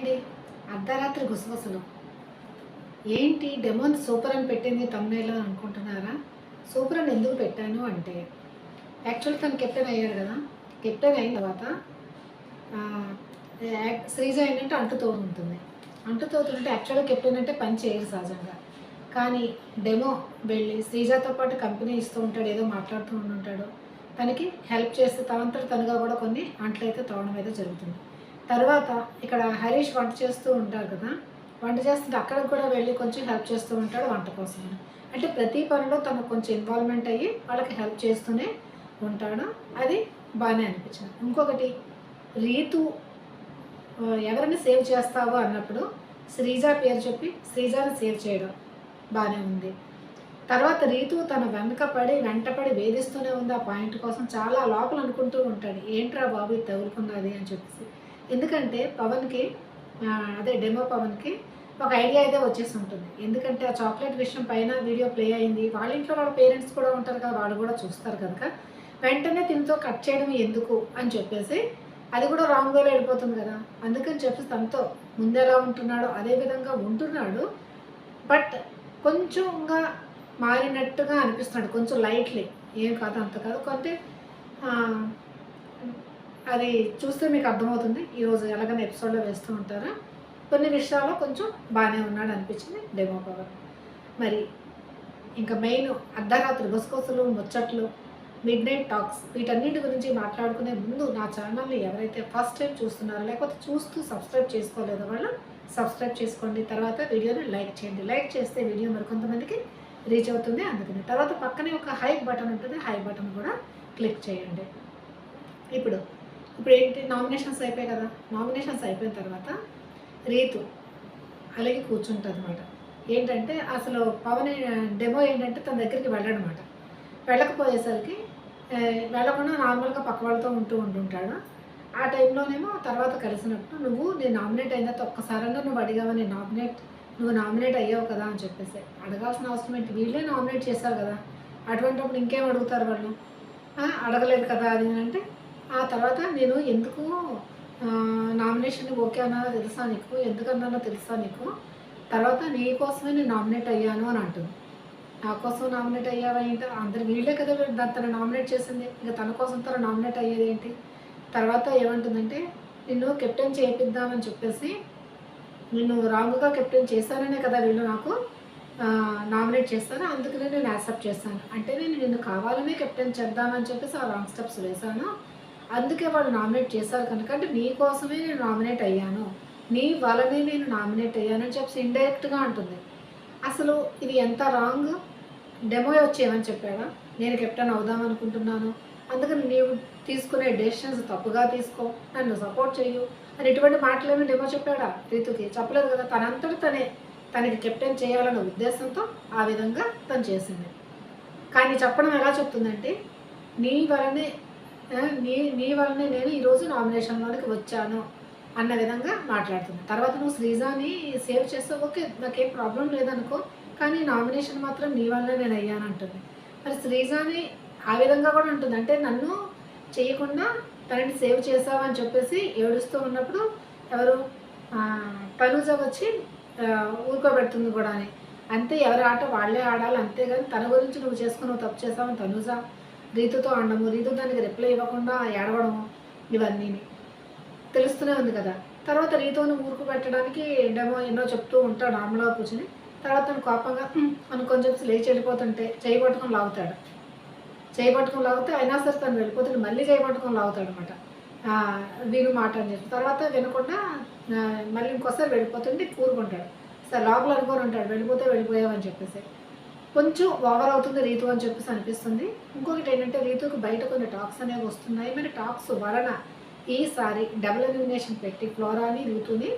ఏంటి అర్ధరాత్రి గుసగుసలు. ఏంటి డెమోన్ సూపర్ అని పెట్టింది తమ్నేలో అనుకుంటున్నారా? సూపర్ అని ఎందుకు పెట్టాను అంటే యాక్చువల్ తను కెప్టెన్ అయ్యారు కదా. కెప్టెన్ అయిన తర్వాత శ్రీజ ఏంటంటే అంటుతో ఉంటుంది. అంటుతో ఉంటే యాక్చువల్గా కెప్టెన్ అంటే పని చేయరు సహజంగా. కానీ డెమో వెళ్ళి శ్రీజతో పాటు కంపెనీ ఇస్తూ ఉంటాడు ఏదో మాట్లాడుతూ ఉంటాడు తనకి హెల్ప్ చేస్తే తనంతట తనుగా కూడా కొన్ని అంట్లయితే తవ్వడం తోవడం అయితే జరుగుతుంది. తర్వాత ఇక్కడ హరీష్ వంట చేస్తూ ఉంటారు కదా వంట చేస్తుంటే అక్కడికి కూడా వెళ్ళి కొంచెం హెల్ప్ చేస్తూ ఉంటాడు వంట కోసం. అంటే ప్రతి పనిలో తను కొంచెం ఇన్వాల్వ్మెంట్ అయ్యి వాళ్ళకి హెల్ప్ చేస్తూనే ఉంటాడు. అది బాగానే అనిపించింది. ఇంకొకటి రీతు ఎవరైనా ఎవరిని సేవ్ చేస్తావో అన్నప్పుడు శ్రీజ పేరు చెప్పి శ్రీజాని సేవ్ చేయడం బాగానే ఉంది. తర్వాత రీతు తన వెనక పడి వెంటపడి వేధిస్తూనే ఉంది ఆ పాయింట్ కోసం. చాలా లోపల అనుకుంటూ ఉంటాడు ఏంట్రా బాబు ఇది తగులుకున్నది అని చెప్పేసి. ఎందుకంటే పవన్కి అదే డెమో పవన్కి ఒక ఐడియా అయితే వచ్చేసి ఉంటుంది ఎందుకంటే ఆ చాక్లెట్ విషయం పైన వీడియో ప్లే అయింది. వాళ్ళ ఇంట్లో వాళ్ళ పేరెంట్స్ కూడా ఉంటారు కదా వాళ్ళు కూడా చూస్తారు కనుక. వెంటనే తినతో కట్ చేయడం ఎందుకు అని చెప్పేసి అది కూడా రాంగ్ వేలో వెళ్ళిపోతుంది కదా. అందుకని చెప్పి తనతో ముందెలా ఉంటున్నాడో అదే విధంగా ఉంటున్నాడు. బట్ కొంచెంగా మారినట్టుగా అనిపిస్తున్నాడు. కొంచెం లైట్లీ ఏం కాదు అంత కాదు. కొంటే అది చూస్తే మీకు అర్థమవుతుంది. ఈరోజు ఎలాగైనా ఎపిసోడ్లో వేస్తూ ఉంటారా? కొన్ని విషయాల్లో కొంచెం బాగానే ఉన్నాడు అనిపించింది డెమో పవర్. మరి ఇంకా మెయిన్ అర్ధరాత్రి గుసగుసలు ముచ్చట్లు మిడ్ నైట్ టాక్స్ వీటన్నిటి గురించి మాట్లాడుకునే ముందు నా ఛానల్ని ఎవరైతే ఫస్ట్ టైం చూస్తున్నారో లేకపోతే చూస్తూ సబ్స్క్రైబ్ చేసుకోలేదో వాళ్ళు సబ్స్క్రైబ్ చేసుకోండి. తర్వాత వీడియోని లైక్ చేయండి. లైక్ చేస్తే వీడియో మరికొంతమందికి రీచ్ అవుతుంది. అందుకని తర్వాత పక్కనే ఒక హై బటన్ ఉంటుంది. హై బటన్ కూడా క్లిక్ చేయండి. ఇప్పుడు ఇప్పుడు ఏంటి నామినేషన్స్ అయిపోయాయి కదా. నామినేషన్స్ అయిపోయిన తర్వాత రీతు అలాగే కూర్చుంటుంది అనమాట ఏంటంటే అసలు పవన్ డెమో ఏంటంటే తన దగ్గరికి వెళ్ళడనమాట వెళ్ళకపోయేసరికి వెళ్ళకుండా నార్మల్గా పక్క వాళ్ళతో ఉంటూ ఉంటుంటాడు ఆ టైంలోనేమో తర్వాత కలిసినప్పుడు నువ్వు నేను నామినేట్ అయిన తర్వాత ఒక్కసారన్నా నువ్వు అడిగావా? నేను నామినేట్ నువ్వు నామినేట్ అయ్యావు కదా? అని చెప్పేసి. అడగాల్సిన అవసరం ఏంటి? వీళ్ళే నామినేట్ చేశారు కదా. అటువంటిప్పుడు ఇంకేం అడుగుతారు వాళ్ళు? అడగలేదు కదా అది అంటే ఆ తర్వాత నేను ఎందుకు నామినేషన్ ఓకే అన్నా తెలుసా నీకు? ఎందుకన్నానో తెలుసా నీకు? తర్వాత నీ కోసమే నేను నామినేట్ అయ్యాను అని అంటుంది. నా కోసం నామినేట్ అయ్యావా ఏంటి? అందరు వీళ్ళే కదా తను నామినేట్ చేసింది. ఇంకా తన కోసం తను నామినేట్ అయ్యేది ఏంటి? తర్వాత ఏమంటుందంటే నిన్ను కెప్టెన్ చేయిద్దామని చెప్పేసి నిన్ను రాంగ్గా కెప్టెన్ చేశాననే కదా వీళ్ళు నాకు నామినేట్ చేస్తాను అందుకనే నేను యాక్సెప్ట్ చేస్తాను అంటే నేను నిన్ను కావాలనే కెప్టెన్ చేద్దామని చెప్పేసి ఆ రాంగ్ స్టెప్స్ వేశాను. అందుకే వాళ్ళు నామినేట్ చేశారు కనుక అంటే నీ కోసమే నేను నామినేట్ అయ్యాను. నీ వలనే నేను నామినేట్ అయ్యానని చెప్పేసి ఇండైరెక్ట్గా అంటుంది. అసలు ఇది ఎంత రాంగ్ డెమో వచ్చేయమని చెప్పాడా నేను కెప్టెన్ అవుదాం అనుకుంటున్నాను. అందుకని నీవు తీసుకునే డెసిషన్స్ తప్పుగా తీసుకో. నన్ను సపోర్ట్ చెయ్యు. అని ఇటువంటి మాటలేమీ డెమో చెప్పాడా? రీతుకి చెప్పలేదు కదా. తనంతట తనే తనకి కెప్టెన్ చేయాలన్న ఉద్దేశంతో ఆ విధంగా తను చేసింది. కానీ చెప్పడం ఎలా చెప్తుందంటే నీ వలనే నీ నీ వల్లనే నేను ఈరోజు నామినేషన్లోనికి వచ్చాను అన్న విధంగా మాట్లాడుతుంది. తర్వాత నువ్వు శ్రీజాని సేవ్ చేస్తే ఓకే నాకేం ప్రాబ్లం లేదనుకో కానీ నామినేషన్ మాత్రం నీ వల్లనే నేను అయ్యాను అంటుంది. మరి శ్రీజాని ఆ విధంగా కూడా ఉంటుంది. అంటే నన్ను చేయకుండా తనని సేవ్ చేసావని చెప్పేసి ఏడుస్తూ ఉన్నప్పుడు ఎవరు? తనుజ వచ్చి ఊరుకోబెడుతుంది కూడా అని అంతే ఎవరి ఆట వాళ్ళే ఆడాలి అంతేగాని తన గురించి నువ్వు చేసుకుని నువ్వు తప్పు చేసావని తనుజ రీతుతో ఆడము రీతు దానికి రిప్లై ఇవ్వకుండా ఏడవడము ఇవన్నీ తెలుస్తూనే ఉంది కదా. తర్వాత రీతోని ఊరుకు పెట్టడానికి డెమో ఎన్నో చెప్తూ ఉంటాడు ఆమెలో కూర్చుని తర్వాత తను కోపంగా "ఉమ్" అని కొంచెం లేచి వెళ్ళిపోతుంటే చేయి పట్టుకొని లాగుతాడు. చేయి పట్టుకొని లాగితే అయినా సరే తను వెళ్ళిపోతుంటే మళ్ళీ చేయి పట్టుకొని లాగుతాడు అనమాట విను మాట అని చెప్పి. తర్వాత వినకుండా మళ్ళీ ఇంకోసారి వెళ్ళిపోతుంటే కూరుకుంటాడు. సరే లోపల అనుకొని ఉంటాడు వెళ్ళిపోతే వెళ్ళిపోయావని చెప్పేసి. కొంచెం ఓవర్ అవుతుంది రీతు అని చెప్పేసి అనిపిస్తుంది. ఇంకొకటి ఏంటంటే రీతుకు బయట కొన్ని టాక్స్ అనేవి వస్తున్నాయి. మరి టాక్స్ వలన ఈసారి డబుల్ ఎలిమినేషన్ పెట్టి ఫ్లోరాని రీతుని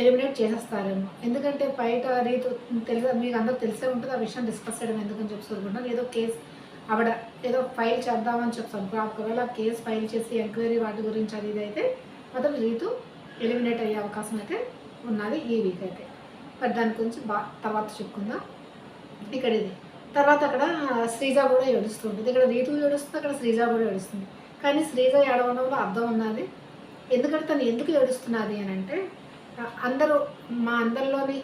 ఎలిమినేట్ చేసేస్తారేమో. ఎందుకంటే బయట రీతు తెలుసా మీకు అందరూ తెలిసే ఉంటుంది ఆ విషయం డిస్కస్ చేయడం ఎందుకని చెప్పి అనుకుంటున్నాను. ఏదో కేసు ఆవిడ ఏదో ఫైల్ చేద్దామని చెప్తాను ఒకవేళ కేసు ఫైల్ చేసి ఎంక్వైరీ వాటి గురించి అది ఇది అయితే రీతు ఎలిమినేట్ అయ్యే అవకాశం అయితే ఉన్నది ఈ వీక్ అయితే. మరి దాని గురించి బా తర్వాత చెప్పుకుందాం. ఇక్కడ ఇది తర్వాత అక్కడ శ్రీజ కూడా ఏడుస్తుంది ఇక్కడ రీతు ఏడుస్తుంది అక్కడ శ్రీజ కూడా ఏడుస్తుంది. కానీ శ్రీజ ఏడవడంలో అర్థం ఉన్నది. ఎందుకంటే తను ఎందుకు ఏడుస్తున్నది అని అంటే అందరూ మా అందరిలోని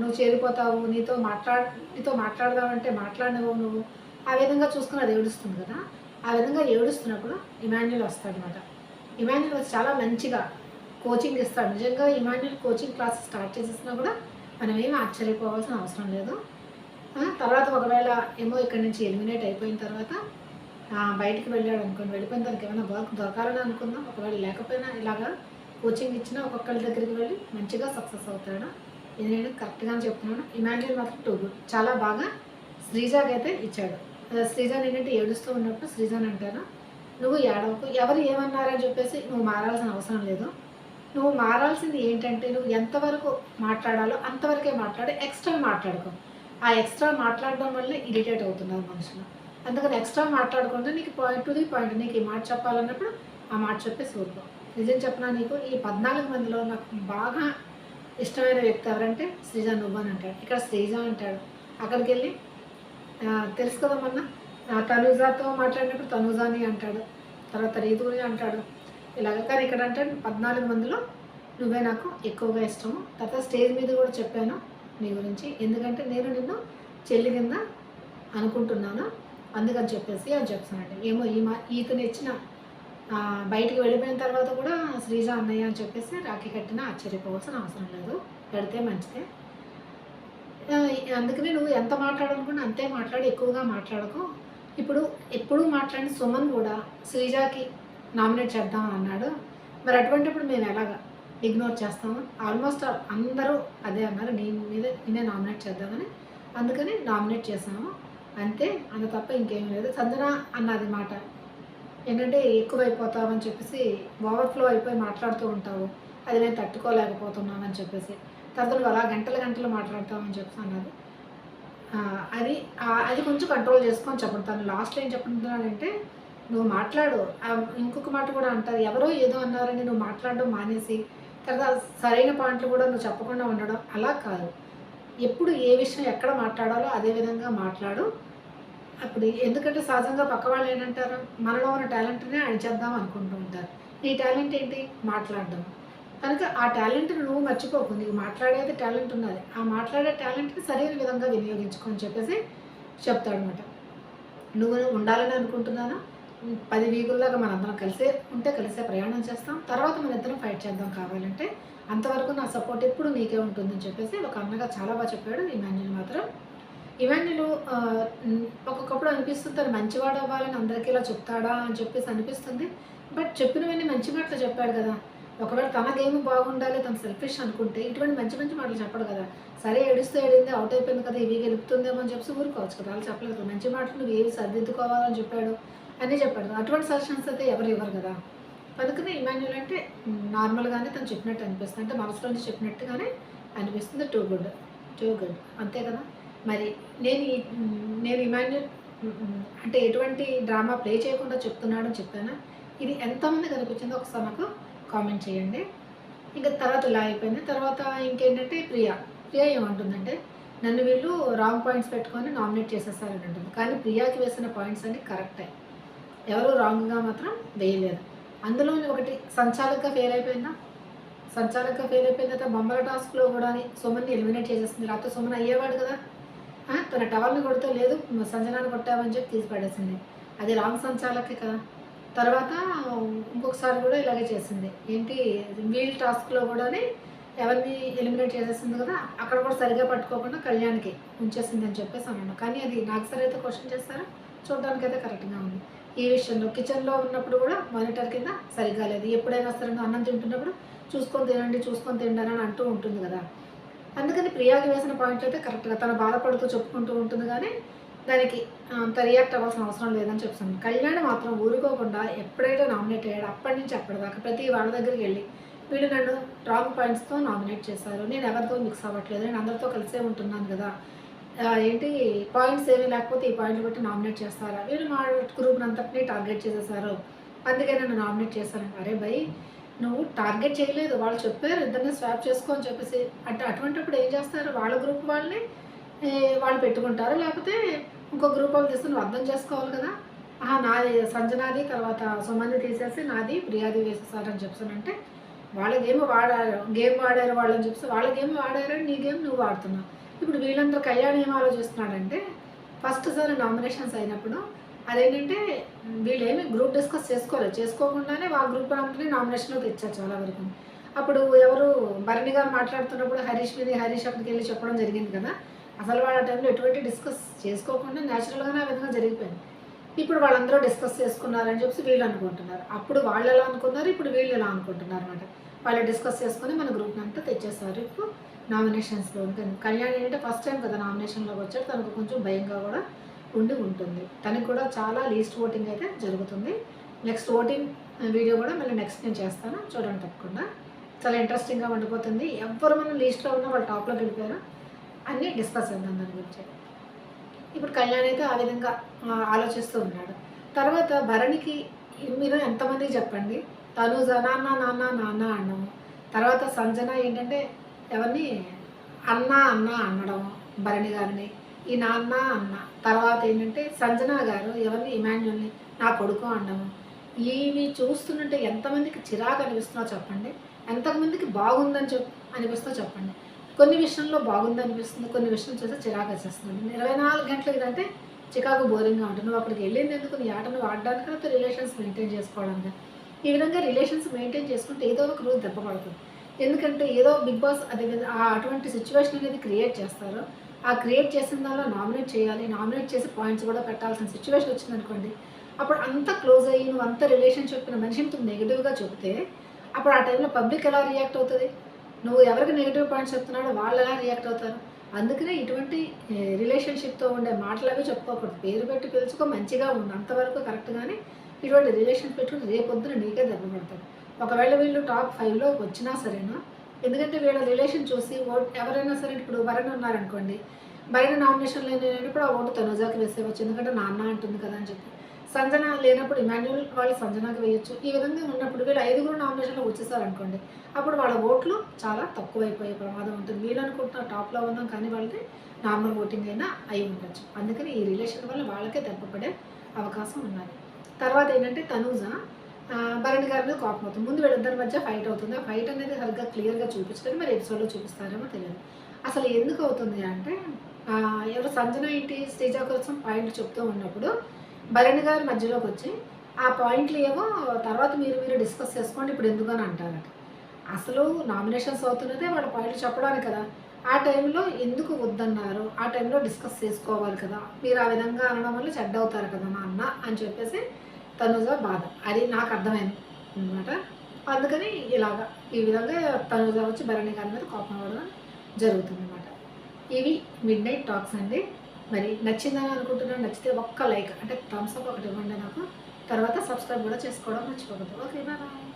నువ్వు చేరిపోతావు నీతో మాట్లాడ నీతో మాట్లాడదామంటే మాట్లాడినవు నువ్వు. ఆ విధంగా చూసుకుని అది ఏడుస్తుంది కదా. ఆ విధంగా ఏడుస్తున్నప్పుడు ఇమాన్యుల్ వస్తాడనమాట ఇమాన్యుల్ వచ్చి చాలా మంచిగా కోచింగ్ ఇస్తాడు. నిజంగా ఇమాన్యుల్ కోచింగ్ క్లాస్ స్టార్ట్ చేసేసినా కూడా మనం ఏమి ఆశ్చర్యపోవాల్సిన అవసరం లేదు. తర్వాత ఒకవేళ ఏమో ఇక్కడి నుంచి ఎలిమినేట్ అయిపోయిన తర్వాత బయటికి వెళ్ళాడు అనుకోండి వెళ్ళిపోయిన దానికి ఏమైనా వర్క్ దొరకాలని అనుకుందాం. ఒకవేళ లేకపోయినా ఇలాగా కోచింగ్ ఇచ్చినా ఒక్కొక్కరి దగ్గరికి వెళ్ళి మంచిగా సక్సెస్ అవుతాడు. ఇది నేను కరెక్ట్గానే చెప్తున్నాను. ఇమాన్యుల్ మాత్రం టూ గుడ్ చాలా బాగా శ్రీజాకి అయితే ఇచ్చాడు. శ్రీజాని ఏంటంటే ఏడుస్తూ ఉన్నప్పుడు శ్రీజాని అంటాను నువ్వు ఏడవకు ఎవరు ఏమన్నారని చెప్పేసి నువ్వు మారాల్సిన అవసరం లేదు. నువ్వు మారాల్సింది ఏంటంటే నువ్వు ఎంతవరకు మాట్లాడాలో అంతవరకే మాట్లాడి ఎక్స్ట్రా మాట్లాడుకో. ఆ ఎక్స్ట్రా మాట్లాడడం వల్లే ఇరిటేట్ అవుతున్నారు మనుషులు. అందుకని ఎక్స్ట్రా మాట్లాడకుండా నీకు పాయింట్ టు ది పాయింట్ నీకు ఈ మాట చెప్పాలన్నప్పుడు ఆ మాట చెప్పే సూర్యం నిజం చెప్పినా నీకు? ఈ పద్నాలుగు మందిలో నాకు బాగా ఇష్టమైన వ్యక్తి ఎవరంటే శ్రీజ నువ్వు అని అంటాడు. ఇక్కడ శ్రీజ అంటాడు. అక్కడికి వెళ్ళి ఆ, తెలుసు కదా మొన్న తనుజాతో మాట్లాడినప్పుడు తనుజాని అంటాడు. తర్వాత రీతుని అంటాడు. ఇలాగ. కానీ ఇక్కడ అంటే పద్నాలుగు మందిలో నువ్వే నాకు ఎక్కువగా ఇష్టము. తర్వాత స్టేజ్ మీద కూడా చెప్పాను. నీ గురించి. ఎందుకంటే నేను నిన్ను చెల్లి కింద అనుకుంటున్నాను. అందుకని చెప్పేసి అని చెప్తానండి ఏమో ఈ మా ఈతను ఇచ్చిన బయటికి వెళ్ళిపోయిన తర్వాత కూడా శ్రీజ అన్నయ్య అని చెప్పేసి రాఖీ కట్టిన ఆశ్చర్యపోవాల్సిన అవసరం లేదు. పెడితే మంచిదే. అందుకనే నువ్వు ఎంత మాట్లాడాలనుకున్నా అంతే మాట్లాడి ఎక్కువగా మాట్లాడకు. ఇప్పుడు ఎప్పుడూ మాట్లాడిన సుమన్ కూడా శ్రీజాకి నామినేట్ చేద్దాం అన్నాడు. మరి అటువంటిప్పుడు మేము ఎలాగా ఇగ్నోర్ చేస్తాము. ఆల్మోస్ట్ అందరూ అదే అన్నారు. నీ మీద నేనే నామినేట్ చేద్దామని. అందుకని నామినేట్ చేసాము అంతే. అంత తప్ప ఇంకేం లేదు. సంజన అన్నది మాట. ఏంటంటే ఎక్కువైపోతావని చెప్పేసి ఓవర్ఫ్లో అయిపోయి మాట్లాడుతూ ఉంటావు. అది నేను తట్టుకోలేకపోతున్నానని చెప్పేసి. తర్వాత నువ్వు అలా గంటలు గంటలు మాట్లాడతావని చెప్పేసి అన్నది. అది అది కొంచెం కంట్రోల్ చేసుకొని చెప్పండి తను లాస్ట్ ఏం చెప్తున్నానంటే నువ్వు మాట్లాడు. ఇంకొక మాట కూడా అంటారు. ఎవరో ఏదో అన్నారని నువ్వు మాట్లాడడం మానేసి తర్వాత సరైన పాయింట్లు కూడా నువ్వు చెప్పకుండా ఉండడం అలా కాదు. ఎప్పుడు ఏ విషయం ఎక్కడ మాట్లాడాలో అదే విధంగా మాట్లాడు. అప్పుడు ఎందుకంటే సహజంగా పక్క వాళ్ళు ఏంటంటారు? మనలో ఉన్న టాలెంట్నే అణిచేద్దాం అనుకుంటూ ఉంటారు. నీ టాలెంట్ ఏంటి? మాట్లాడడం. కనుక ఆ టాలెంట్ని నువ్వు మర్చిపోకు. నీకు మాట్లాడేది టాలెంట్ ఉన్నది ఆ మాట్లాడే టాలెంట్ని సరైన విధంగా వినియోగించుకో అని చెప్పేసి చెప్తాడనమాట నువ్వు ఉండాలని అనుకుంటున్నానా? పది వీగుల్లాగా మనందరం కలిసే ఉంటే కలిసే ప్రయాణం చేస్తాం. తర్వాత మన ఇద్దరం ఫైట్ చేద్దాం కావాలంటే అంతవరకు నా సపోర్ట్ ఎప్పుడు నీకే ఉంటుందని చెప్పేసి ఒక అన్నగా చాలా బాగా చెప్పాడు ఇమాన్యుల్ మాత్రం. ఇమాన్యులు ఒక్కొక్కప్పుడు అనిపిస్తుంది తను మంచివాడు అవ్వాలని అందరికీ ఇలా చెప్తాడా అని చెప్పేసి అనిపిస్తుంది. బట్ చెప్పినవన్నీ మంచి మాటలు చెప్పాడు కదా. ఒకవేళ తన గేమ్ బాగుండాలి తను సెల్ఫిష్ అనుకుంటే ఇటువంటి మంచి మంచి మాటలు చెప్పడు కదా. సరే ఏడుస్తూ ఏడింది అవుట్ అయిపోయింది కదా ఇవి గెలుపుతుందేమో అని చెప్పి ఊరుకోవచ్చు కదా. వాళ్ళు చెప్పలేదు మంచి మాటలు నువ్వు ఏవి సర్దిద్దుకోవాలని చెప్పాడు. అన్నీ చెప్పాడు. అటువంటి సజెషన్స్ అయితే ఎవరు ఇవ్వరు కదా. అందుకని ఇమాన్యుల్ అంటే నార్మల్గానే తను చెప్పినట్టు అనిపిస్తుంది. అంటే మనసులో చెప్పినట్టుగానే అనిపిస్తుంది. టూ గుడ్ టూ గుడ్ అంతే కదా. మరి నేను నేను ఇమాన్యుల్ అంటే ఎటువంటి డ్రామా ప్లే చేయకుండా చెప్తున్నాడు చెప్పానా? ఇది ఎంతమంది కనిపించిందో ఒకసారి నాకు కామెంట్ చేయండి. ఇంకా తర్వాత ఇలా అయిపోయింది. తర్వాత ఇంకేంటంటే ప్రియా. ప్రియా ఏమంటుందంటే నన్ను వీళ్ళు రాంగ్ పాయింట్స్ పెట్టుకొని నామినేట్ చేసేసారని అంటుంది. కానీ ప్రియాకి వేసిన పాయింట్స్ అన్ని కరెక్టే ఎవరు రాంగ్గా మాత్రం వేయలేదు అందులో ఒకటి సంచాలక ఫెయిల్ అయిపోయిందా? సంచాలకుగా ఫెయిల్ అయిపోయిన తర్వాత బొమ్మల టాస్క్లో కూడా సుమన్ని ఎలిమినేట్ చేసేసింది. రాత్రి సుమన్ అయ్యేవాడు కదా. తన టవర్ని కొడితే లేదు సంజనాన్ని కొట్టామని చెప్పి తీసి పడేసింది. అది రాంగ్ సంచాలకే కదా. తర్వాత ఇంకొకసారి కూడా ఇలాగే చేసింది. ఏంటి వీల్ టాస్క్లో కూడా ఎవరిని ఎలిమినేట్ చేసేసింది కదా అక్కడ కూడా సరిగా పట్టుకోకుండా కళ్యాణ్కి ఉంచేసింది అని చెప్పేసి అన్నాను. కానీ అది నాకు సరే అయితే క్వశ్చన్ చేస్తారా? చూడడానికి అయితే కరెక్ట్గా ఉంది. ఈ విషయంలో కిచెన్లో ఉన్నప్పుడు కూడా మానిటర్ కింద సరిగ్గా లేదు. ఎప్పుడైనా సరే అన్నం తింటున్నప్పుడు చూసుకొని తినండి చూసుకొని తినండి అని అంటూ ఉంటుంది కదా. అందుకని ప్రియాకి వేసిన పాయింట్లు అయితే కరెక్ట్గా తను బాధపడుతూ చెప్పుకుంటూ ఉంటుంది కానీ దానికి అంత రియాక్ట్ అవ్వాల్సిన అవసరం లేదని చెప్తాను కళ్యాణ్ మాత్రం ఊరుకోకుండా ఎప్పుడైతే నామినేట్ అయ్యాడు అప్పటి నుంచి అప్పటిదాకా ప్రతి వాళ్ళ దగ్గరికి వెళ్ళి వీళ్ళు నన్ను రాంగ్ పాయింట్స్తో నామినేట్ చేశారు. నేను ఎవరితో మిక్స్ అవ్వట్లేదు. నేను అందరితో కలిసే ఉంటున్నాను కదా. ఏంటి పాయింట్స్ ఏమీ లేకపోతే ఈ పాయింట్లు బట్టి నామినేట్ చేస్తారా? వీళ్ళు మా గ్రూప్ అంతటినీ టార్గెట్ చేసేసారు. అందుకే నన్ను నామినేట్ చేశాను అరే భయ్ నువ్వు టార్గెట్ చేయలేదు. వాళ్ళు చెప్పారు ఇద్దరిని స్వాప్ చేసుకో అని చెప్పేసి. అంటే అటువంటిప్పుడు ఏం చేస్తారు? వాళ్ళ గ్రూప్ వాళ్ళని వాళ్ళు పెట్టుకుంటారు? లేకపోతే ఇంకో గ్రూప్ వాళ్ళు తీసుకుని అర్థం చేసుకోవాలి కదా? ఆహా నాది సంజనాది తర్వాత సుమంది తీసేసి నాది ప్రియాది వేసేసారని చెప్తానంటే వాళ్ళ గేమ్ వాడారు గేమ్ వాడారు వాళ్ళని చెప్పి వాళ్ళ గేమ్ వాడారు నీ గేమ్ నువ్వు వాడుతున్నావు. ఇప్పుడు వీళ్ళందరూ కళ్యాణ్ ఏం ఆలోచిస్తున్నాడంటే ఫస్ట్ సారి నామినేషన్స్ అయినప్పుడు అదేంటంటే వీళ్ళు ఏమి గ్రూప్ డిస్కస్ చేసుకోలేదు. చేసుకోకుండానే వాళ్ళ గ్రూప్ అంతా నామినేషన్లో తెచ్చారు చాలా వరకు. అప్పుడు ఎవరు భరణి గారు మాట్లాడుతున్నప్పుడు హరీష్ మీద హరీష్ అక్కడికి వెళ్ళి చెప్పడం జరిగింది కదా. అసలు వాళ్ళ టైంలో ఎటువంటి డిస్కస్ చేసుకోకుండా న్యాచురల్గానే ఆ విధంగా జరిగిపోయింది. ఇప్పుడు వాళ్ళందరూ డిస్కస్ చేసుకున్నారని చెప్పి వీళ్ళు అనుకుంటున్నారు. అప్పుడు వాళ్ళు ఎలా అనుకున్నారు? ఇప్పుడు వీళ్ళు ఎలా అనుకుంటున్నారు అనమాట వాళ్ళు డిస్కస్ చేసుకొని మన గ్రూప్ అంతా తెచ్చేస్తారు. ఇప్పుడు నామినేషన్స్లో ఉంటుంది కళ్యాణ్ ఏంటంటే ఫస్ట్ టైం కదా నామినేషన్లోకి వచ్చాడు. తనకు కొంచెం భయంగా కూడా ఉండి ఉంటుంది. తనకు కూడా చాలా లీస్ట్ ఓటింగ్ అయితే జరుగుతుంది. నెక్స్ట్ ఓటింగ్ వీడియో కూడా మళ్ళీ నెక్స్ట్ నేను చేస్తాను. చూడండి తప్పకుండా. చాలా ఇంట్రెస్టింగ్గా ఉండిపోతుంది. ఎవరు మనం లీస్ట్లో ఉన్నా వాళ్ళు టాప్లో గెలిపారు అన్నీ డిస్కస్ చేద్దాం దాని గురించి. ఇప్పుడు కళ్యాణ్ అయితే ఆ విధంగా ఆలోచిస్తూ ఉన్నాడు. తర్వాత భరణికి మీరు ఎంతమంది చెప్పండి? తనూజ నాన్న నాన్న నాన్న అనడం తర్వాత సంజన ఏంటంటే ఎవరిని? అన్న అన్న అనడం భరణి గారిని ఈ నాన్న అన్న. తర్వాత ఏంటంటే సంజన గారు ఎవరిని? ఇమాన్యుల్ని నా కొడుకు అనడం ఇవి చూస్తుంటే ఎంతమందికి చిరాకు అనిపిస్తుందో చెప్పండి. ఎంతమందికి బాగుందని చెప్ అనిపిస్తుందో చెప్పండి. కొన్ని విషయంలో బాగుంది అనిపిస్తుంది కొన్ని విషయం చూస్తే చిరాకు వచ్చేస్తుంది. ఇరవై నాలుగు గంటలు ఇదంటే చికాకు బోరింగ్గా ఉంటుంది. నువ్వు అక్కడికి వెళ్ళింది ఎందుకు? నీ ఆటను వాడడానికి రిలేషన్స్ మెయింటైన్ చేసుకోవడానికి. ఈ విధంగా రిలేషన్స్ మెయింటైన్ చేసుకుంటే ఏదో ఒక రోజు దెబ్బ పడుతుంది. ఎందుకంటే ఏదో బిగ్ బాస్ అది ఆ అటువంటి సిచ్యువేషన్ అనేది క్రియేట్ చేస్తారు. ఆ క్రియేట్ చేసిన దానిలో నామినేట్ చేయాలి నామినేట్ చేసి పాయింట్స్ కూడా పెట్టాల్సిన సిచ్యువేషన్ వచ్చింది అనుకోండి అప్పుడు అంత క్లోజ్ అయ్యి నువ్వు అంత రిలేషన్ చెప్పిన మనిషిని నువ్వు నెగిటివ్గా చెబితే అప్పుడు ఆ టైంలో పబ్లిక్ ఎలా రియాక్ట్ అవుతుంది? నువ్వు ఎవరికి నెగిటివ్ పాయింట్స్ చెప్తున్నాడో వాళ్ళు ఎలా రియాక్ట్ అవుతారు? అందుకనే ఇటువంటి రిలేషన్షిప్తో ఉండే మాటలు అవి చెప్పుకోకూడదు. పేరు పెట్టి పిలుచుకో మంచిగా ఉంది అంతవరకు కరెక్ట్ కానీ ఇటువంటి రిలేషన్ పెట్టుకుని రేపొద్దున నీకే దెబ్బ పడతాడు ఒకవేళ వీళ్ళు టాప్ ఫైవ్లో వచ్చినా సరేనా? ఎందుకంటే వీళ్ళ రిలేషన్ చూసి ఓట్ ఎవరైనా సరే ఇప్పుడు వరణ ఉన్నారనుకోండి బయట నామినేషన్ లేనప్పుడు ఆ ఓటు తనుజాకి వేసేవచ్చు ఎందుకంటే నాన్న అంటుంది కదా అని చెప్పి. సంజన లేనప్పుడు ఇమాన్యువల్ వాళ్ళు సంజనాకి వేయొచ్చు. ఈ విధంగా ఉన్నప్పుడు వీళ్ళు ఐదుగురు నామినేషన్లో వచ్చేసారనుకోండి అప్పుడు వాళ్ళ ఓట్లు చాలా తక్కువైపోయే ప్రమాదం ఉంటుంది. వీళ్ళు అనుకుంటున్న టాప్లో ఉన్నాం కానీ వాళ్ళది నార్మల్ ఓటింగ్ అయినా అయి ఉండొచ్చు. అందుకని ఈ రిలేషన్ వల్ల వాళ్ళకే దెబ్బపడే అవకాశం ఉన్నది. తర్వాత ఏంటంటే తనూజ ఆ, భరణి గారి కోపం అవుతుంది ముందు వీళ్ళిద్దరి మధ్య ఫైట్ అవుతుంది. ఆ ఫైట్ అనేది సరిగ్గా క్లియర్గా చూపించలేదు. మరి ఎపిసోడ్లో చూపిస్తారేమో తెలియదు. అసలు ఎందుకు అవుతుంది అంటే ఎవరు సంజన ఇంటి శ్రీజ కోసం పాయింట్ చెప్తూ ఉన్నప్పుడు భరణి గారి మధ్యలోకి వచ్చి ఆ పాయింట్లు ఏమో తర్వాత మీరు మీరు డిస్కస్ చేసుకోండి ఇప్పుడు ఎందుకని అంటారట. అసలు నామినేషన్స్ అవుతున్నదే వాళ్ళ పాయింట్లు చెప్పడానికి కదా. ఆ టైంలో ఎందుకు వద్దన్నారు? ఆ టైంలో డిస్కస్ చేసుకోవాలి కదా. మీరు ఆ విధంగా అనడం వల్ల చెడ్డ అవుతారు కదా మా అన్న అని చెప్పేసి తనుజ బాధ. అది నాకు అర్థమైంది అనమాట అందుకని ఇలాగా ఈ విధంగా తనుజ వచ్చి భరణి గారి మీద కోపం అవ్వడం జరుగుతుంది అనమాట ఇవి మిడ్ నైట్ టాక్స్ అండి. మరి నచ్చిందని అనుకుంటున్నాను. నచ్చితే ఒక్క లైక్ అంటే థమ్స్అప్ ఒకటి ఇవ్వండి నాకు. తర్వాత సబ్స్క్రైబ్ కూడా చేసుకోవడం మర్చిపోకూడదు ఓకే బాయ్